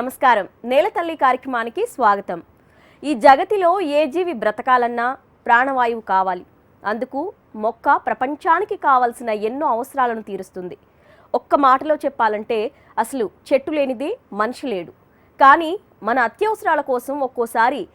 నమస్కారం. నేలతల్లి కార్యక్రమానికి స్వాగతం. ఈ జగతిలో ఏ జీవి బ్రతకాలన్నా ప్రాణవాయువు కావాలి. అందుకు మొక్క ప్రపంచానికి కావలసిన ఎన్నో అవసరాలను తీరుస్తుంది. ఒక్క మాటలో చెప్పాలంటే అసలు చెట్టు లేనిదే మనిషి లేడు. కానీ మన అత్యవసరాల కోసం ఒక్కోసారి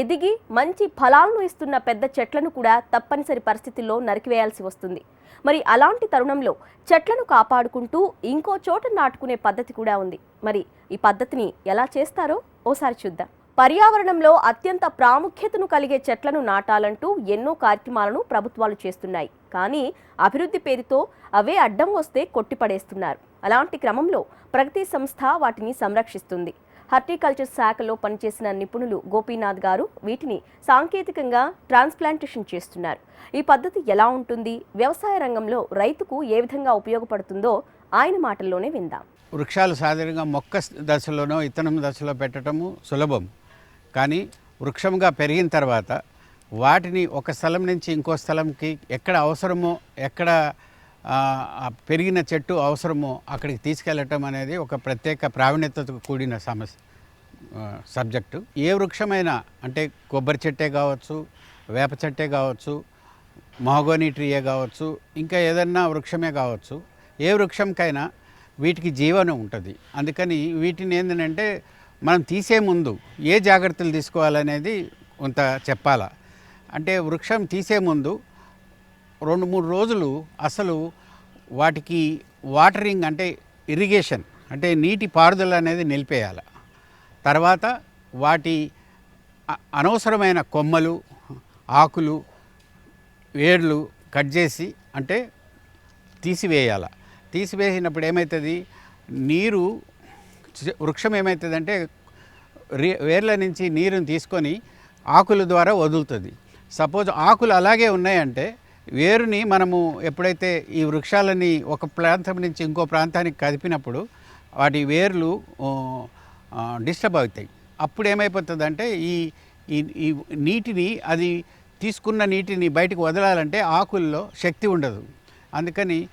ఎదిగి మంచి ఫలాలను ఇస్తున్న పెద్ద చెట్లను కూడా తప్పనిసరి పరిస్థితుల్లో నరికివేయాల్సి వస్తుంది. మరి అలాంటి తరుణంలో చెట్లను కాపాడుకుంటూ ఇంకో చోట నాటుకునే పద్ధతి కూడా ఉంది. మరి ఈ పద్ధతిని ఎలా చేస్తారో ఓసారి చూద్దాం. పర్యావరణంలో అత్యంత ప్రాముఖ్యతను కలిగే చెట్లను నాటాలంటూ ఎన్నో కార్యక్రమాలను ప్రభుత్వాలు చేస్తున్నాయి. కానీ అభివృద్ధి పేరుతో అవే అడ్డం వస్తే కొట్టిపడేస్తున్నారు. అలాంటి క్రమంలో ప్రగతి సంస్థ వాటిని సంరక్షిస్తుంది. హార్టికల్చర్ శాఖలో పనిచేసిన నిపుణులు గోపీనాథ్ గారు వీటిని సాంకేతికంగా ట్రాన్స్ప్లాంటేషన్ చేస్తున్నారు. ఈ పద్ధతి ఎలా ఉంటుంది? వ్యవసాయ రంగంలో రైతుకు ఏ విధంగా ఉపయోగపడుతుందో ఆయన మాటల్లోనే విందాం. వృక్షాలు సాధారణంగా మొక్క దశలోనో ఇతనం దశలో పెట్టడము సులభం. కానీ వృక్షంగా పెరిగిన తర్వాత వాటిని ఒక స్థలం నుంచి ఇంకో స్థలంకి ఎక్కడ అవసరమో ఎక్కడ పెరిగిన చెట్టు అవసరమో అక్కడికి తీసుకెళ్ళటం అనేది ఒక ప్రత్యేక ప్రావీణ్యతతో కూడిన సమస్య సబ్జెక్టు. ఏ వృక్షమైనా అంటే కొబ్బరి చెట్టే కావచ్చు వేప చెట్టే కావచ్చు మహగోని ట్రీయే కావచ్చు ఇంకా ఏదన్నా వృక్షమే కావచ్చు ఏ వృక్షంకైనా వీటికి జీవనం ఉంటుంది. అందుకని వీటిని ఏంటంటే మనం తీసే ముందు ఏ జాగ్రత్తలు తీసుకోవాలనేది కొంత చెప్పాలా. అంటే వృక్షం తీసే ముందు రెండు మూడు రోజులు అసలు వాటికి వాటరింగ్ అంటే ఇరిగేషన్ అంటే నీటి పారుదల అనేది నిలిపేయాలి. తర్వాత వాటి అనవసరమైన కొమ్మలు ఆకులు వేర్లు కట్ చేసి అంటే తీసివేయాల. తీసివేసినప్పుడు ఏమవుతుంది నీరు వృక్షం ఏమవుతుందంటే రే- వేర్ల నుంచి నీరుని తీసుకొని ఆకుల ద్వారా వదులుతుంది. సపోజ్ ఆకులు అలాగే ఉన్నాయంటే వేరుని మనము ఎప్పుడైతే ఈ వృక్షాలని ఒక ప్రాంతం నుంచి ఇంకో ప్రాంతానికి కదిపినప్పుడు వాటి వేర్లు డిస్టర్బ్ అవుతాయి. అప్పుడు ఏమైపోతుందంటే ఈ ఈ ఈ నీటిని అది తీసుకున్న నీటిని బయటకు వదలాలంటే ఆకుల్లో శక్తి ఉండదు. అందుకని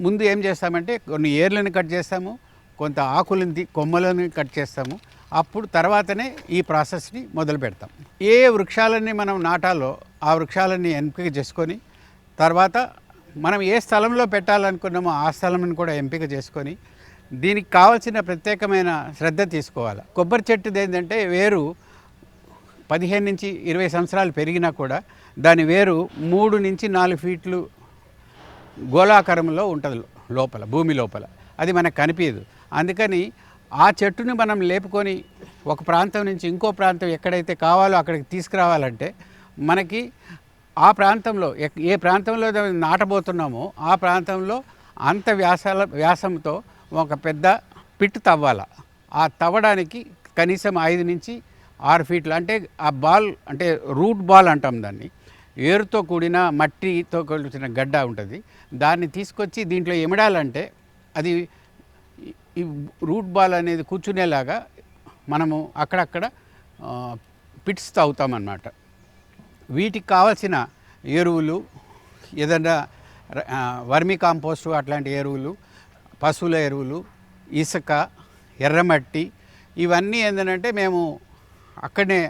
ముందు ఏం చేస్తామంటే కొన్ని ఏర్లను కట్ చేస్తాము కొంత ఆకులని కొమ్మలను కట్ చేస్తాము. అప్పుడు తర్వాతనే ఈ ప్రాసెస్ని మొదలు పెడతాం. ఏ వృక్షాలని మనం నాటాలో ఆ వృక్షాలని ఎంపిక చేసుకొని తర్వాత మనం ఏ స్థలంలో పెట్టాలనుకున్నామో ఆ స్థలంని కూడా ఎంపిక చేసుకొని దీనికి కావాల్సిన ప్రత్యేకమైన శ్రద్ధ తీసుకోవాలి. కొబ్బరి చెట్టుది ఏంటంటే వేరు పదిహేను నుంచి ఇరవై సంవత్సరాలు పెరిగినా కూడా దాని వేరు మూడు నుంచి నాలుగు ఫీట్లు గోళాకారంలో ఉంటుంది లోపల భూమి లోపల. అది మనకు కనిపించదు అందుకని ఆ చెట్టుని మనం లేపుకొని ఒక ప్రాంతం నుంచి ఇంకో ప్రాంతం ఎక్కడైతే కావాలో అక్కడికి తీసుకురావాలంటే మనకి ఆ ప్రాంతంలో ఎక్- ఏ ప్రాంతంలో నాటబోతున్నామో ఆ ప్రాంతంలో అంత వ్యాసాల వ్యాసంతో ఒక పెద్ద పిట్ తవ్వాల. ఆ తవ్వడానికి కనీసం ఐదు నుంచి ఆరు ఫీట్లు అంటే ఆ బాల్ అంటే రూట్ బాల్ అంటాం దాన్ని. ఏరుతో కూడిన మట్టితో కూడిన గడ్డ ఉంటుంది. దాన్ని తీసుకొచ్చి దీంట్లో ఎమడాలంటే అది ఈ- రూట్ బాల్ అనేది కూర్చునేలాగా మనము అక్కడక్కడ పిట్స్ తాగుతామన్నమాట. వీటికి కావాల్సిన ఎరువులు ఏదైనా వర్మి కాంపోస్టు అట్లాంటి ఎరువులు పశువుల ఎరువులు ఇసుక ఎర్రమట్టి ఇవన్నీ ఏంటంటే మేము అక్కడనే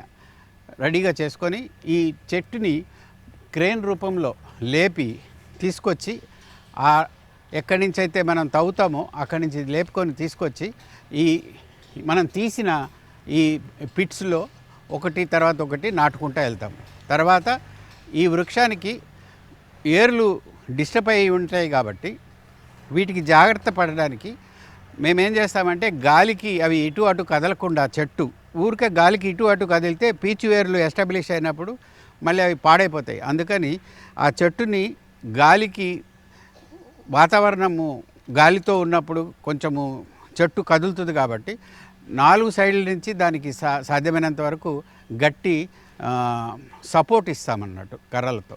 రెడీగా చేసుకొని ఈ చెట్టుని క్రేన్ రూపంలో లేపి తీసుకొచ్చి ఆ ఎక్కడి నుంచి అయితే మనం తవ్వుతామో అక్కడి నుంచి లేపుకొని తీసుకొచ్చి ఈ మనం తీసిన ఈ పిట్స్లో ఒకటి తర్వాత ఒకటి నాటుకుంటూ వెళ్తాం. తర్వాత ఈ వృక్షానికి ఏర్లు డిస్టర్బ్ అయ్యి ఉంటాయి కాబట్టి వీటికి జాగ్రత్త పడడానికి మేమేం చేస్తామంటే గాలికి అవి ఇటు అటు కదలకుండా చెట్టు ఊరికే గాలికి ఇటు అటు కదిలితే పీచు వేర్లు ఎస్టాబ్లిష్ అయినప్పుడు మళ్ళీ అవి పాడైపోతాయి. అందుకని ఆ చెట్టుని గాలికి వాతావరణము గాలితో ఉన్నప్పుడు కొంచెము చెట్టు కదులుతుంది కాబట్టి నాలుగు సైడ్ల నుంచి దానికి సా సాధ్యమైనంత వరకు గట్టి సపోర్ట్ ఇస్తామన్నట్టు కర్రలతో.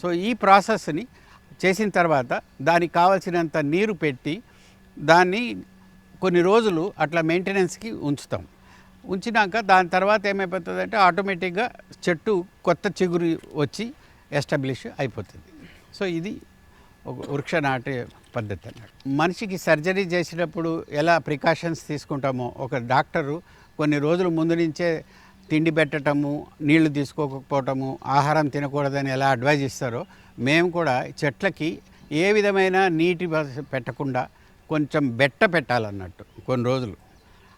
సో ఈ ప్రాసెస్ని చేసిన తర్వాత దానికి కావలసినంత నీరు పెట్టి దాన్ని కొన్ని రోజులు అట్లా మెయింటెనెన్స్కి ఉంచుతాం. ఉంచినాక దాని తర్వాత ఏమైపోతుందంటే ఆటోమేటిక్గా చెట్టు కొత్త చిగురు వచ్చి ఎస్టాబ్లిష్ అయిపోతుంది. సో ఇది ఒక వృక్ష నాటే పద్ధతి అన్నట్టు మనిషికి సర్జరీ చేసేటప్పుడు ఎలా ప్రికాషన్స్ తీసుకుంటామో ఒక డాక్టరు కొన్ని రోజుల ముందు నుంచే తిండి పెట్టటము నీళ్ళు తీసుకోకపోవటము ఆహారం తినకూడదని ఎలా అడ్వైజ్ ఇస్తారో మేము కూడా చెట్లకి ఏ విధమైన నీటి పెట్టకుండా కొంచెం బెట్ట పెట్టాలన్నట్టు కొన్ని రోజులు.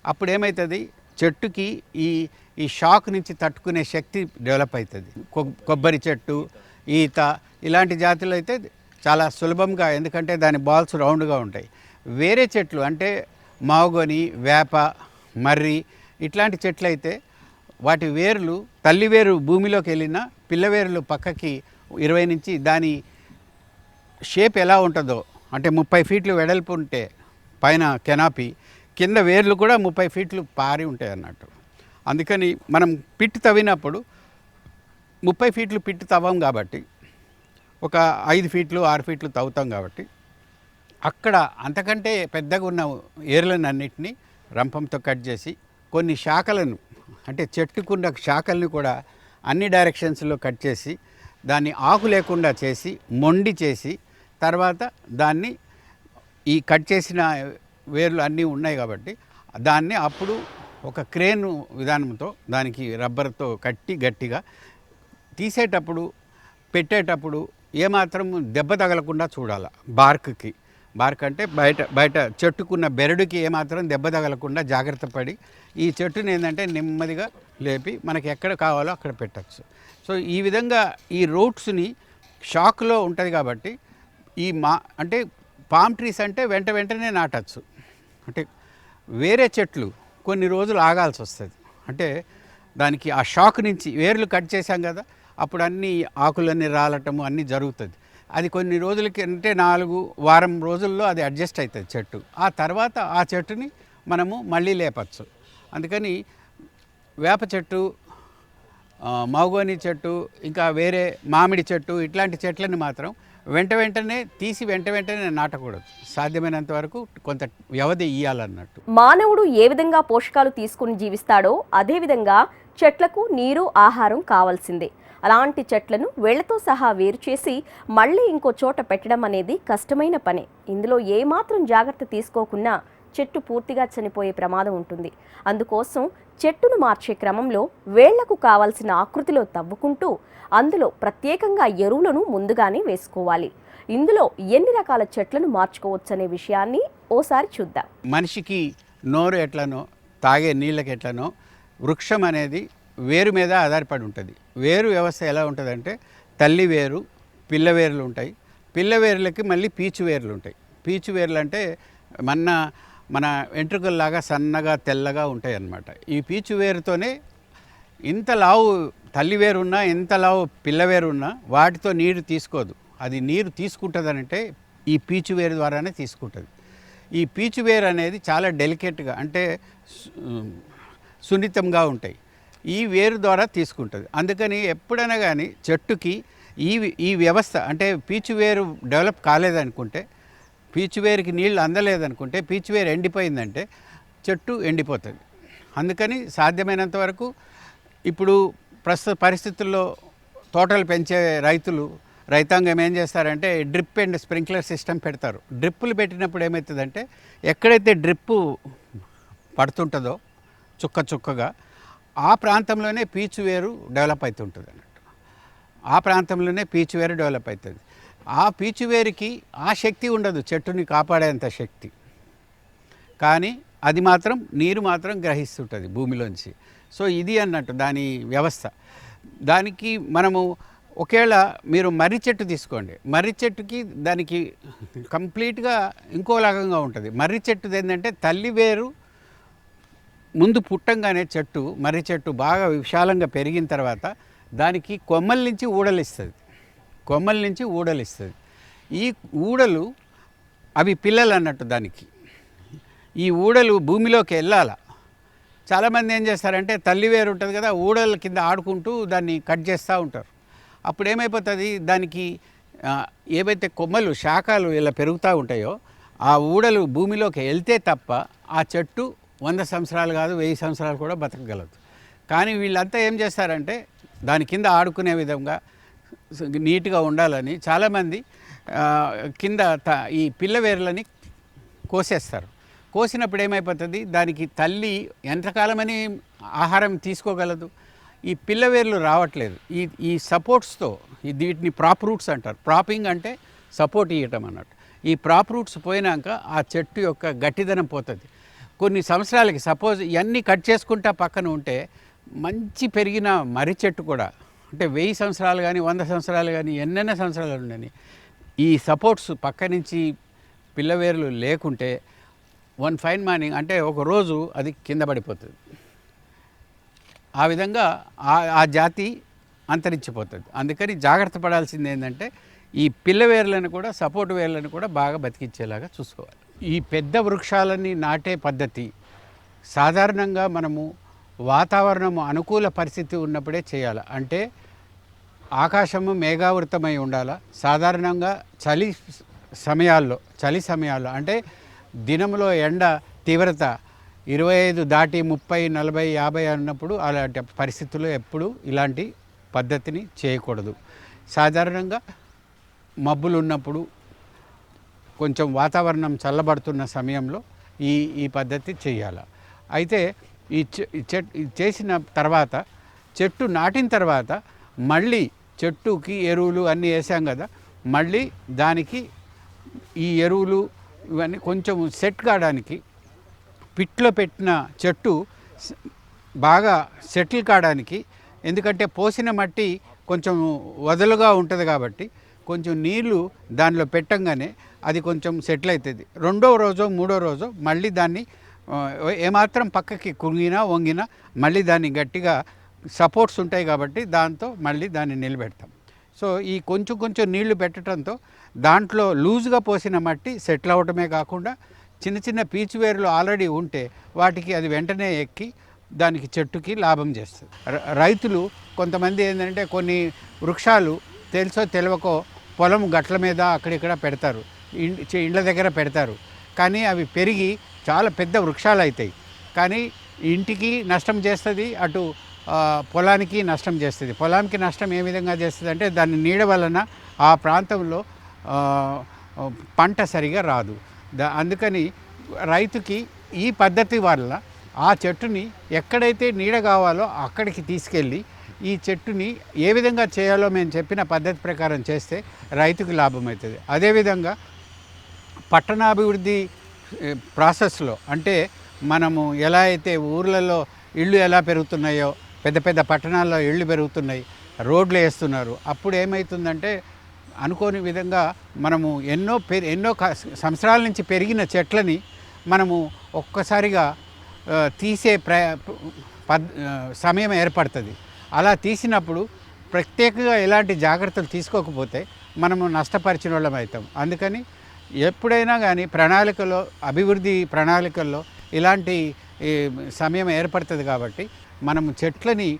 అప్పుడు ఏమవుతుంది చెట్టుకి ఈ ఈ షాక్ నుంచి తట్టుకునే శక్తి డెవలప్ అవుతుంది కొబ్బరి చెట్టు ఈత ఇలాంటి జాతులు అయితే చాలా సులభంగా ఎందుకంటే దాని బాల్స్ రౌండ్గా ఉంటాయి. వేరే చెట్లు అంటే మావుగొని వేప మర్రి ఇట్లాంటి చెట్లు అయితే వాటి వేర్లు తల్లి వేరు భూమిలోకి వెళ్ళినా పిల్లవేర్లు పక్కకి ఇరవై నుంచి దాని షేప్ ఎలా ఉంటుందో అంటే ముప్పై ఫీట్లు వెడల్పు ఉంటే పైన కెనాపీ కింద వేర్లు కూడా ముప్పై ఫీట్లు పారి ఉంటాయి అన్నట్టు. అందుకని మనం పిట్ తవ్వినప్పుడు ముప్పై ఫీట్లు పిట్ తవ్వం కాబట్టి ఒక ఐదు ఫీట్లు ఆరు ఫీట్లు తవ్వుతాం కాబట్టి అక్కడ అంతకంటే పెద్దగా ఉన్న ఏర్లను అన్నిటినీ రంపంతో కట్ చేసి కొన్ని శాఖలను అంటే చెట్టుకున్న శాఖల్ని కూడా అన్ని డైరెక్షన్స్లో కట్ చేసి దాన్ని ఆకు లేకుండా చేసి మొండి చేసి తర్వాత దాన్ని ఈ కట్ చేసిన వేర్లు అన్నీ ఉన్నాయి కాబట్టి దాన్ని అప్పుడు ఒక క్రేన్ విధానంతో దానికి రబ్బర్తో కట్టి గట్టిగా తీసేటప్పుడు పెట్టేటప్పుడు ఏమాత్రం దెబ్బ తగలకుండా చూడాలి. బార్క్కి. బార్క్ అంటే బయట బయట చెట్టుకున్న బెరడుకి ఏమాత్రం దెబ్బ తగలకుండా జాగ్రత్త పడి ఈ చెట్టుని ఏంటంటే నెమ్మదిగా లేపి మనకి ఎక్కడ కావాలో అక్కడ పెట్టచ్చు. సో ఈ విధంగా ఈ రూట్స్ని షాక్లో ఉంటుంది కాబట్టి ఈ మా అంటే పామ్ ట్రీస్ అంటే వెంట వెంటనే నాటచ్చు. అంటే వేరే చెట్లు కొన్ని రోజులు ఆగాల్సి వస్తుంది అంటే దానికి ఆ షాక్ నుంచి వేర్లు కట్ చేశాం కదా అప్పుడు అన్నీ ఆకులన్నీ రాలటము అన్నీ జరుగుతుంది. అది కొన్ని రోజులకి అంటే నాలుగు వారం రోజుల్లో అది అడ్జస్ట్ అవుతుంది చెట్టు. ఆ తర్వాత ఆ చెట్టుని మనము మళ్ళీ లేపచ్చు. అందుకని వేప చెట్టు మౌగోని చెట్టు ఇంకా వేరే మామిడి చెట్టు ఇట్లాంటి చెట్లని మాత్రం వెంట వెంటనే తీసి వెంట వెంటనే నాటకూడదు. సాధ్యమైనంత వరకు కొంత వ్యవధి ఇయ్యాలన్నట్టు. మానవుడు ఏ విధంగా పోషకాలు తీసుకుని జీవిస్తాడో అదేవిధంగా చెట్లకు నీరు ఆహారం కావాల్సిందే. అలాంటి చెట్లను వేళ్ళతో సహా వేరు చేసి మళ్ళీ ఇంకో చోట పెట్టడం అనేది కష్టమైన పనే. ఇందులో ఏమాత్రం జాగ్రత్త తీసుకోకున్నా చెట్టు పూర్తిగా చనిపోయే ప్రమాదం ఉంటుంది. అందుకోసం చెట్టును మార్చే క్రమంలో వేళ్ళకు కావాల్సిన ఆకృతిలో తవ్వుకుంటూ అందులో ప్రత్యేకంగా ఎరువులను ముందుగానే వేసుకోవాలి. ఇందులో ఎన్ని రకాల చెట్లను మార్చుకోవచ్చనే విషయాన్ని ఓసారి చూద్దాం. మనిషికి నోరు ఎట్లనో తాగే నీళ్ళకి ఎట్లనో వృక్షం అనేది వేరు మీద ఆధారపడి ఉంటుంది. వేరు వ్యవస్థ ఎలా ఉంటుందంటే తల్లి వేరు పిల్లవేర్లు ఉంటాయి. పిల్లవేర్లకి మళ్ళీ పీచు వేర్లు ఉంటాయి. పీచు వేర్లు అంటే మన మన వెంట్రుకల్లాగా సన్నగా తెల్లగా ఉంటాయి అన్నమాట ఈ పీచు వేరుతోనే ఇంత లావు తల్లి వేరున్నా ఎంత లావు పిల్ల వేరున్నా వాటితో నీరు తీసుకోదు. అది నీరు తీసుకుంటుందనంటే ఈ పీచు వేరు ద్వారానే తీసుకుంటుంది. ఈ పీచు వేరు అనేది చాలా డెలికేట్గా అంటే సున్నితంగా ఉంటాయి. ఈ వేరు ద్వారా తీసుకుంటుంది. అందుకని ఎప్పుడైనా కానీ చెట్టుకి ఈ ఈ వ్యవస్థ అంటే పీచు వేరు డెవలప్ కాలేదనుకుంటే పీచు వేరుకి నీళ్ళు అందలేదనుకుంటే పీచు వేరు ఎండిపోయిందంటే చెట్టు ఎండిపోతుంది. అందుకని సాధ్యమైనంత వరకు ఇప్పుడు ప్రస్తుత పరిస్థితుల్లో తోటలు పెంచే రైతులు రైతాంగం ఏం చేస్తారంటే డ్రిప్ అండ్ స్ప్రింక్లర్ సిస్టమ్ పెడతారు. డ్రిప్పులు పెట్టినప్పుడు ఏమవుతుందంటే ఎక్కడైతే డ్రిప్పు పడుతుంటుందో చుక్క చుక్కగా ఆ ప్రాంతంలోనే పీచు వేరు డెవలప్ అవుతుంటుంది అన్నట్టు. ఆ ప్రాంతంలోనే పీచు వేరు డెవలప్ అవుతుంది. ఆ పీచు వేరుకి ఆ శక్తి ఉండదు చెట్టుని కాపాడేంత శక్తి. కానీ అది మాత్రం నీరు మాత్రం గ్రహిస్తుంటుంది భూమిలోంచి. సో ఇది అన్నట్టు దాని వ్యవస్థ. దానికి మనము ఒకవేళ మీరు మర్రి చెట్టు తీసుకోండి. మర్రి చెట్టుకి దానికి కంప్లీట్గా ఇంకో రకంగా ఉంటుంది. మర్రి చెట్టుది ఏంటంటే తల్లి వేరు ముందు పుట్టంగానే చెట్టు మర్రి చెట్టు బాగా విశాలంగా పెరిగిన తర్వాత దానికి కొమ్మల నుంచి ఊడలిస్తుంది. కొమ్మల నుంచి ఊడలిస్తుంది. ఈ ఊడలు అవి పిల్లలు అన్నట్టు దానికి. ఈ ఊడలు భూమిలోకి వెళ్ళాల. చాలామంది ఏం చేస్తారంటే తల్లి వేరు ఉంటుంది కదా ఊడల కింద ఆడుకుంటూ దాన్ని కట్ చేస్తూ ఉంటారు. అప్పుడు ఏమైపోతుంది దానికి ఏవైతే కొమ్మలు శాఖలు ఇలా పెరుగుతూ ఉంటాయో ఆ ఊడలు భూమిలోకి వెళ్తే తప్ప ఆ చెట్టు వంద సంవత్సరాలు కాదు వెయ్యి సంవత్సరాలు కూడా బతకగలదు. కానీ వీళ్ళంతా ఏం చేస్తారంటే దాని కింద ఆడుకునే విధంగా నీట్గా ఉండాలని చాలామంది కింద త- ఈ పిల్లవేర్లని కోసేస్తారు. కోసినప్పుడు ఏమైపోతుంది? దానికి తల్లి ఎంతకాలమని ఆహారం తీసుకోగలదు? ఈ పిల్లవేర్లు రావట్లేదు. ఈ ఈ సపోర్ట్స్తో ఈ వీటిని ప్రాప్ రూట్స్ అంటారు. ప్రాపింగ్ అంటే సపోర్ట్ ఇవ్వటం అన్నట్టు. ఈ ప్రాప్ రూట్స్ పోయినాక ఆ చెట్టు యొక్క గట్టిదనం పోతుంది. కొన్ని సంవత్సరాలకి సపోజ్ ఇవన్నీ కట్ చేసుకుంటా పక్కన ఉంటే మంచి పెరిగిన మర్రి చెట్టు కూడా అంటే వెయ్యి సంవత్సరాలు కానీ వంద సంవత్సరాలు కానీ ఎన్నెన్న సంవత్సరాలు ఉండని. ఈ సపోర్ట్స్ పక్క నుంచి పిల్లవేర్లు లేకుంటే వన్ ఫైన్ మార్నింగ్ అంటే ఒక రోజు అది కింద పడిపోతుంది. ఆ విధంగా ఆ జాతి అంతరించిపోతుంది. అందుకని జాగ్రత్త పడాల్సింది ఏంటంటే ఈ పిల్లవేర్లను కూడా సపోర్ట్ వేర్లను కూడా బాగా బతికించేలాగా చూసుకోవాలి. ఈ పెద్ద వృక్షాలని నాటే పద్ధతి సాధారణంగా మనము వాతావరణము అనుకూల పరిస్థితి ఉన్నప్పుడే చేయాలి. అంటే ఆకాశము మేఘావృతమై ఉండాలా? సాధారణంగా చలి సమయాల్లో చలి సమయాల్లో అంటే దినంలో ఎండ తీవ్రత ఇరవై ఐదు దాటి ముప్పై నలభై యాభై అన్నప్పుడు అలాంటి పరిస్థితుల్లో ఎప్పుడు ఇలాంటి పద్ధతిని చేయకూడదు. సాధారణంగా మబ్బులు ఉన్నప్పుడు కొంచెం వాతావరణం చల్లబడుతున్న సమయంలో ఈ ఈ పద్ధతి చేయాలి? అయితే ఈ చె- చెట్ చేసిన తర్వాత చెట్టు నాటిన తర్వాత మళ్ళీ చెట్టుకి ఎరువులు అన్నీ వేసాం కదా మళ్ళీ దానికి ఈ ఎరువులు ఇవన్నీ కొంచెం సెట్ కావడానికి పిట్లో పెట్టిన చెట్టు బాగా సెటిల్ కావడానికి ఎందుకంటే పోసిన మట్టి కొంచెం వదలుగా ఉంటుంది కాబట్టి కొంచెం నీళ్ళు దానిలో పెట్టంగానే అది కొంచెం సెటిల్ అవుతుంది రెండో రోజు మూడో రోజు మళ్ళీ దాన్ని ఏమాత్రం పక్కకి కుంగినా వంగినా మళ్ళీ దాన్ని గట్టిగా సపోర్ట్స్ ఉంటాయి కాబట్టి దాంతో మళ్ళీ దాన్ని నిలబెడతాం. సో ఈ కొంచెం కొంచెం నీళ్ళు పెట్టడంతో దాంట్లో లూజ్గా పోసిన మట్టి సెటిల్ అవటమే కాకుండా చిన్న చిన్న పీచు వేర్లు ఆల్రెడీ ఉంటే వాటికి అది వెంటనే ఎక్కి దానికి చెట్టుకి లాభం చేస్తుంది. రైతులు కొంతమంది ఏంటంటే కొన్ని వృక్షాలు తెలుసో తెలియకో పొలం గట్ల మీద అక్కడిక్కడ పెడతారు. ఇండ్ల దగ్గర పెడతారు. కానీ అవి పెరిగి చాలా పెద్ద వృక్షాలు అవుతాయి కానీ ఇంటికి నష్టం చేస్తుంది అటు పొలానికి నష్టం చేస్తుంది. పొలానికి నష్టం ఏ విధంగా చేస్తుంది అంటే దాని నీడ వలన ఆ ప్రాంతంలో పంట సరిగా రాదు. అందుకని రైతుకి ఈ పద్ధతి వల్ల ఆ చెట్టుని ఎక్కడైతే నీడ కావాలో అక్కడికి తీసుకెళ్ళి ఈ చెట్టుని ఏ విధంగా చేయాలో మేము చెప్పిన పద్ధతి ప్రకారం చేస్తే రైతుకు లాభం అవుతుంది అదేవిధంగా పట్టణాభివృద్ధి ప్రాసెస్లో అంటే మనము ఎలా అయితే ఊర్లలో ఇళ్ళు ఎలా పెరుగుతున్నాయో పెద్ద పెద్ద పట్టణాల్లో ఇళ్ళు పెరుగుతున్నాయి రోడ్లు వేస్తున్నారు. అప్పుడు ఏమవుతుందంటే అనుకోని విధంగా మనము ఎన్నో పెరి ఎన్నో క- సంవత్సరాల నుంచి పెరిగిన చెట్లని మనము ఒక్కసారిగా తీసే ప్ర సమయం ఏర్పడుతుంది. అలా తీసినప్పుడు ప్రత్యేకంగా ఎలాంటి జాగ్రత్తలు తీసుకోకపోతే మనము నష్టపరిచిన వాళ్ళం అవుతాం అందుకని ఎప్పుడైనా కానీ ప్రణాళికలో అభివృద్ధి ప్రణాళికల్లో ఇలాంటి ఈ, సమయం ఏర్పడుతుంది కాబట్టి మనము చెట్లని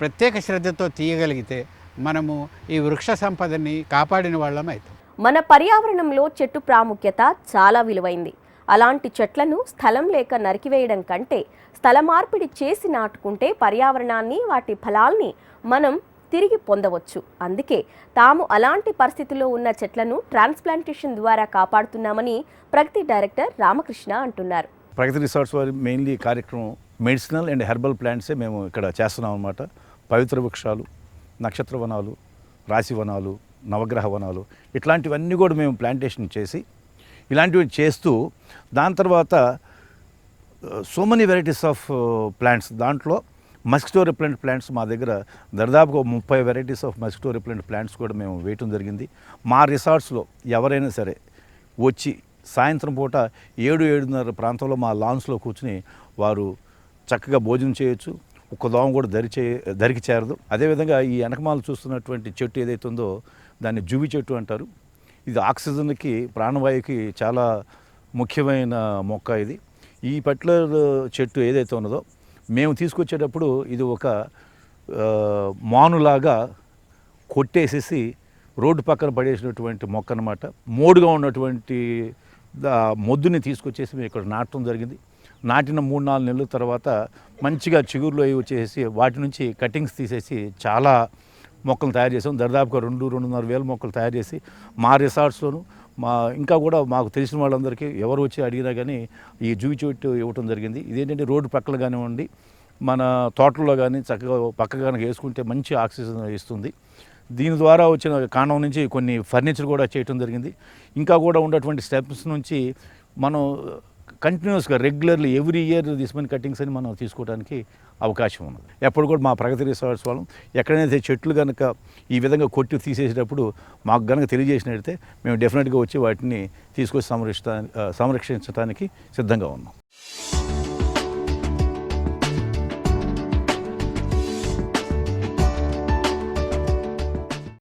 ప్రత్యేక శ్రద్ధతో తీయగలిగితే మనము ఈ వృక్ష సంపదని కాపాడిన వాళ్ళం అవుతాం. మన పర్యావరణంలో చెట్టు ప్రాముఖ్యత చాలా విలువైంది. అలాంటి చెట్లను స్థలం లేక నరికివేయడం కంటే స్థల మార్పిడి చేసి నాటుకుంటే పర్యావరణాన్ని వాటి ఫలాల్ని మనం తిరిగి పొందవచ్చు. అందుకే తాము అలాంటి పరిస్థితుల్లో ఉన్న చెట్లను ట్రాన్స్ప్లాంటేషన్ ద్వారా కాపాడుతున్నామని ప్రగతి డైరెక్టర్ రామకృష్ణ అంటున్నారు. ప్రగతి రిసార్ట్స్ వారి మెయిన్లీ కార్యక్రమం మెడిసినల్ అండ్ హెర్బల్ ప్లాంట్సే మేము ఇక్కడ చేస్తున్నాం అనమాట పవిత్ర వృక్షాలు నక్షత్ర వనాలు రాశి వనాలు నవగ్రహ వనాలు ఇట్లాంటివన్నీ కూడా మేము ప్లాంటేషన్ చేసి ఇలాంటివి చేస్తూ దాని తర్వాత so many varieties of plants దాంట్లో మస్కిటో రిప్లెంట్ ప్లాంట్స్ మా దగ్గర దాదాపుగా ముప్పై varieties of mosquito repellent plants కూడా మేము వేయటం జరిగింది. మా రిసార్ట్స్లో ఎవరైనా సరే వచ్చి సాయంత్రం పూట ఏడు ఏడున్నర ప్రాంతంలో మా లాన్స్లో కూర్చుని వారు చక్కగా భోజనం చేయొచ్చు ఒక్క దోమ కూడా దరి చే దరికి చేరదు. అదేవిధంగా ఈ వెనకమాల చూస్తున్నటువంటి చెట్టు ఏదైతే ఉందో దాన్ని జువి చెట్టు అంటారు. ఇది ఆక్సిజన్కి ప్రాణవాయువుకి చాలా ముఖ్యమైన మొక్క ఇది. ఈ పర్టికులర్ చెట్టు ఏదైతే ఉన్నదో మేము తీసుకొచ్చేటప్పుడు ఇది ఒక మానులాగా కొట్టేసేసి రోడ్డు పక్కన పడేసినటువంటి మొక్క అనమాట మోడుగా ఉన్నటువంటి దా- మొద్దుని తీసుకొచ్చేసి మేము ఇక్కడ నాటడం జరిగింది. నాటిన మూడు నాలుగు నెలల తర్వాత మంచిగా చిగురులో అవి వచ్చేసి వాటి నుంచి కటింగ్స్ తీసేసి చాలా మొక్కలు తయారు చేసాం. దాదాపుగా రెండు రెండున్నర వేల మొక్కలు తయారు చేసి మా రిసార్ట్స్లోను మా ఇంకా కూడా మాకు తెలిసిన వాళ్ళందరికీ ఎవరు వచ్చి అడిగినా కానీ ఈ జూయి చెట్టు ఇవ్వటం జరిగింది. ఇదేంటంటే రోడ్డు పక్కన కానివ్వండి మన తోటల్లో కానీ చక్కగా పక్క కనుక వేసుకుంటే మంచి ఆక్సిజన్ ఇస్తుంది. దీని ద్వారా వచ్చిన కాండం నుంచి కొన్ని ఫర్నిచర్ కూడా చేయటం జరిగింది. ఇంకా కూడా ఉన్నటువంటి స్టెప్స్ నుంచి మనం కంటిన్యూస్గా రెగ్యులర్లీ ఎవ్రీ ఇయర్ తీసుకుని కటింగ్స్ అని మనం తీసుకోవడానికి అవకాశం ఉన్నది ఎప్పుడు కూడా మా ప్రగతి రిసార్ట్స్ వాళ్ళం. ఎక్కడైతే చెట్లు కనుక ఈ విధంగా కొట్టి తీసేసేటప్పుడు మాకు కనుక తెలియజేసినట్టయితే మేము డెఫినెట్గా వచ్చి వాటిని తీసుకొచ్చి సంరక్ష సంరక్షించడానికి సిద్ధంగా ఉన్నాం.